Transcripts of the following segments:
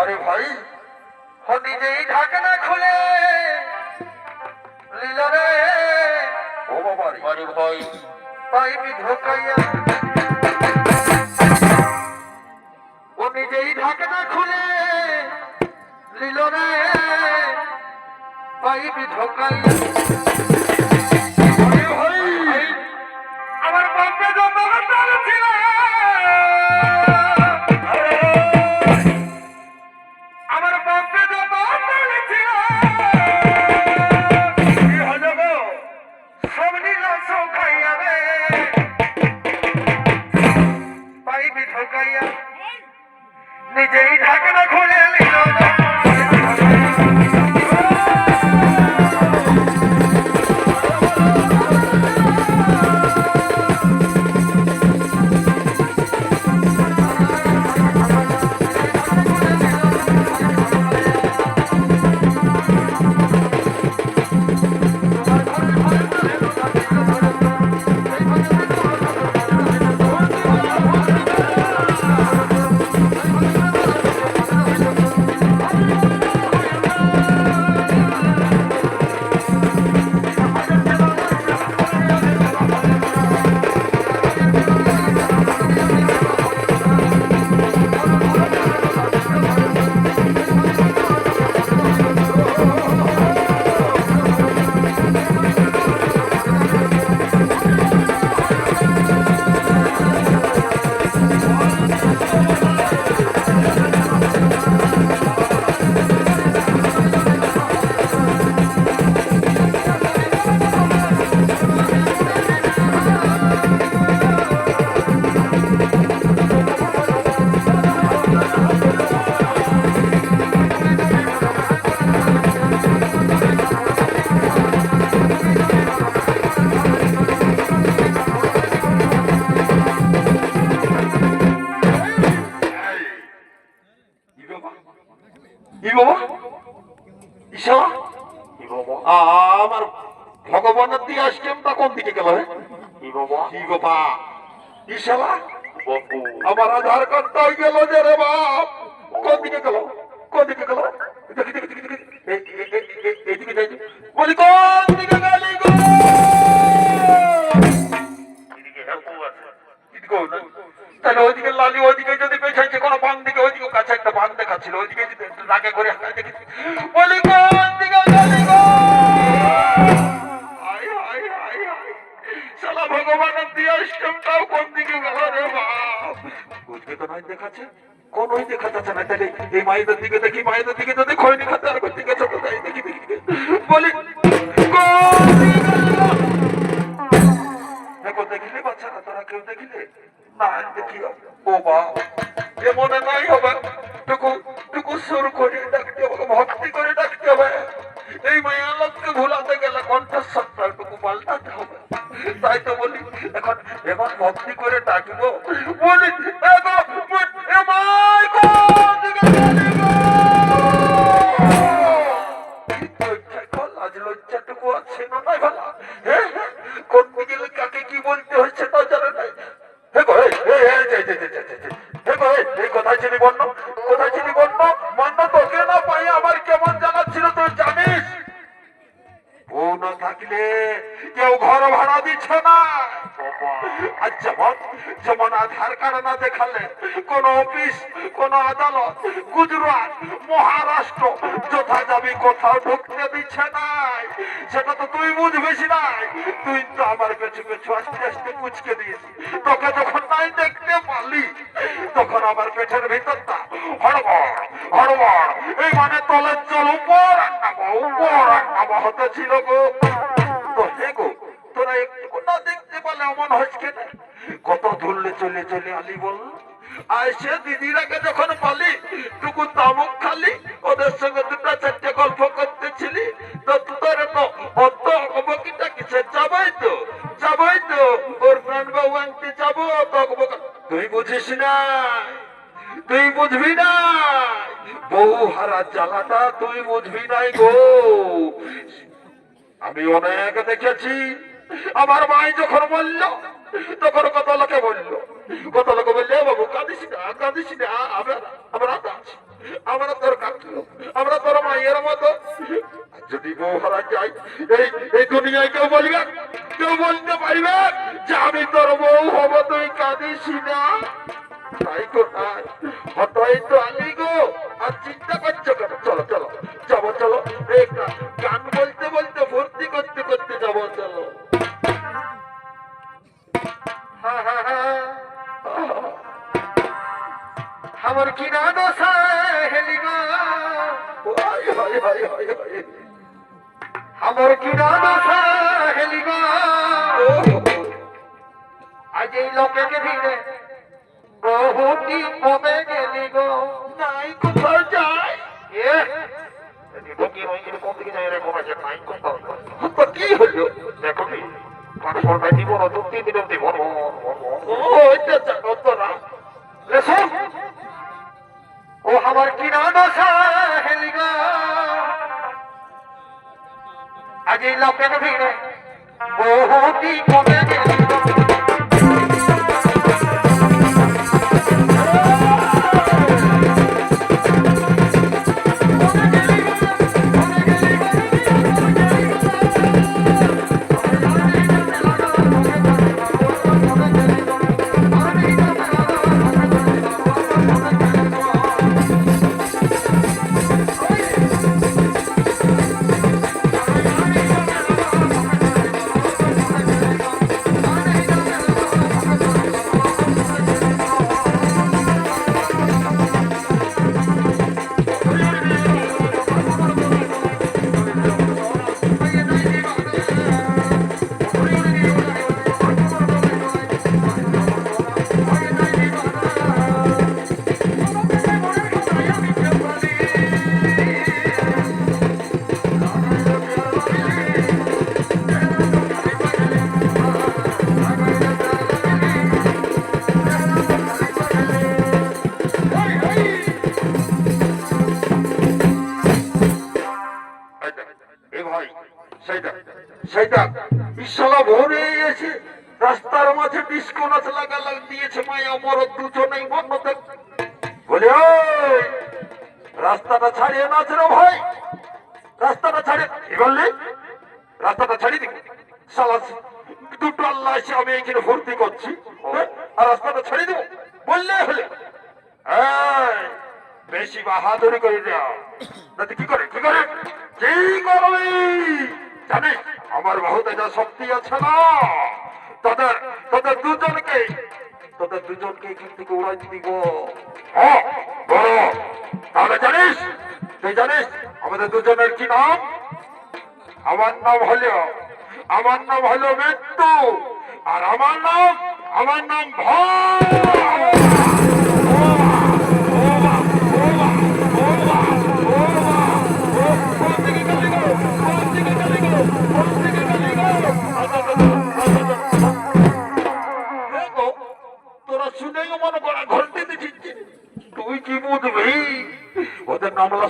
আরে ভাই ও নিজেই ঢাকনা খুলে লীলা রে। ও বাবা আরে ভাই। পাইপি ঢোকাইয়া। ও নিজেই ঢাকনা খুলে লীল রে। পাইপি ঢোকাইয়া। Thank ই বাবা ঈশা আমার ভগবানের দিয়ে আজকেমটা কোন দিকে গেল হে ই বাবা। ই বাবা বাবু। আমার আধার কার্ডটা গেল যে রে বাপ। কোন দিকে গেল? কোন দিকে গেল? তো নয় দেখাচ্ছে কোন দেখা যাচ্ছে না। তাহলে এই মায়েদের দিকে দেখি, মায়েদের দিকে যদি খৈনি খাতে আর কোন দিকে ছোট যাই, দেখি দেখি। বলি? দেখো দেখিলে বাচ্চারা, তোরা কেউ দেখিলে? না দেখি ও বা এ মনে নাই হবে। টুকু টুকু সুর করে ডাকতে হবে, ভক্তি করে ডাকতে হবে। এই মায়ালাতকে ভোলাতে গেলে কণ্ঠস্বরটুকু পাল্টাতে হবে। তাই তো বলি, এখন এখন ভক্তি করে ডাকবো। বলি লজ্জাটুকু আছে না ভালো। হ্যাঁ? যেমন যেমন আধার কার্ড না দেখালে কোন অফিস, কোন আদালত, গুজরাট, মহারাষ্ট্র যথা যাবি কোথাও ঢুকতে দিচ্ছে নাই। সেটা তো তুই বুঝবিস নাই তুই তো আমার পেছু পেছু আস্তে আস্তে কুচকে দিয়েছি তোকে যখন নাই দেখতে পারলি, তখন আমার পেটের ভিতরটা হড়বড় হড়বড়। এই মানে তলের জল উপর উপর আর হতে ছিল গো। তো হে গো, তোরা একটু না দেখতে পারলে অমন হচ্ছে না কত ধরলে চলে চলে আলি বল। আইসে দিদিরাকে যখন পালি, টুকু তামুক খালি, ওদের সঙ্গে দুটা চারটে গল্প করতেছিলি, তো তোর তো অত অবকিটা কিসে যাবই তো তো, ওর প্রাণ বাবু আনতে যাব তুই বুঝিস না তুই বুঝবি না বউ হারা জ্বালাটা তুই বুঝবি নাই গো। আমি অনেক দেখেছি, আমার মাই যখন বলল তখন কত লোকে বলল। কত লোকে কাঁদিস না আমরা আমরা আছি, আমরা তোর কাকু আমরা তোর মায়ের মতো। যদি বউ হারা যাই এই এই দুনিয়ায় কেউ বলবে? কেউ বলতে পারবে যে আমি তোর বউ হব, তুই কাঁদিস না? তাই কোথায় হতাই তো আলি গো। আর চিন্তা করছ কেন? চলো চলো, যাব, চলো। এই, গান বলতে বলতে, ভর্তি করতে করতে যাব, চলো। আমার কি না দশা হেলি গো আমার কি না দশা হেলি গো আজ এই লোকেকে ভিড়ে বহুটি কমে গেলি গো? নাই কোথায় যাই। এ ঢুকি নয় এরকম দিকে যাই এরকম আছে নাই কোথাও কি হলো? দেখো কি পাঁচশো টাকা দিব না দু তিন দিনের দিব ও এটা জানো তো না লেসন ও আমার কি নাম দশা হেলি গো? আজ এই লোকের ভিড়ে বহুটি কমে গেলি সেইটা ইশালা ভরে এসে রাস্তার মাঝে ডিস্কো নাচ লাগা লাগ দিয়েছে মায়া, মরদ দুজনেই মন্নতে বলে রাস্তাটা ছাড়িয়ে নাচ রে ভাই, রাস্তাটা ছাড়িয়ে কি বললি? রাস্তাটা ছাড়িয়ে দিবি? শালা, দুটো আল্লাহ এসে আমি এখানে ভর্তি করছি হ্যাঁ? আর রাস্তাটা ছাড়িয়ে দেবো? বললে হলে। বেশি বাহাদুরি করে দেওয়া কি করে? কি করে? কি করবি? জানিস? আমার বাহুতে যা শক্তি আছে না? তাদের তাদের দুজনকে, তোদের দুজনকে এখান থেকে উড়াই দিব। হ্যাঁ তাহলে জানিস, তুই জানিস, আমাদের দুজনের কি নাম? আমার নাম হলো, আমার নাম হলো মৃত্যু আর আমার নাম আমার নাম ভয়।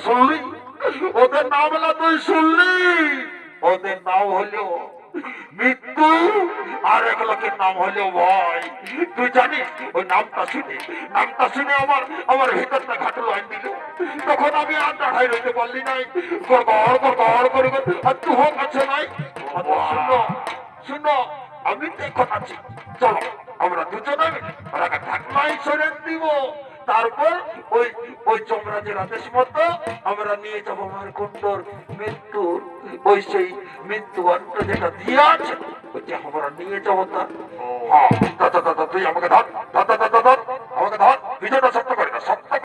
শুনলি? ওদের নাম হলো তুই শুনলি? ওদের নাম হলো মৃত্যু আর এক লোকের নাম হলো ভয়। তুই জানিস, ওই নামটা শুনে নামটা শুনে আমার আমার ভিতরটা ঘাটলো আইন দিল। তখন আমি আর দাঁড়াই রইতে পারলি নাই। গড় গড় করে আর তু হোক আছে নাই? শুনো শুনো, আমি এখন আছি চলো, আমরা দুজনে ঢাকনাই সরে দিব। তারপর ওই ওই যমরাজের আদেশ মতো আমরা নিয়ে যাব আমার কুণ্ডর মৃত্যু ওই সেই মৃত্যু অন্ত যেটা দিয়ে আছে ওইটা আমরা নিয়ে যাব তা। হ্যাঁ দাদা তুই আমাকে ধর দাদা ধর আমাকে ধর, ধর আমাকে ধর না শক্ত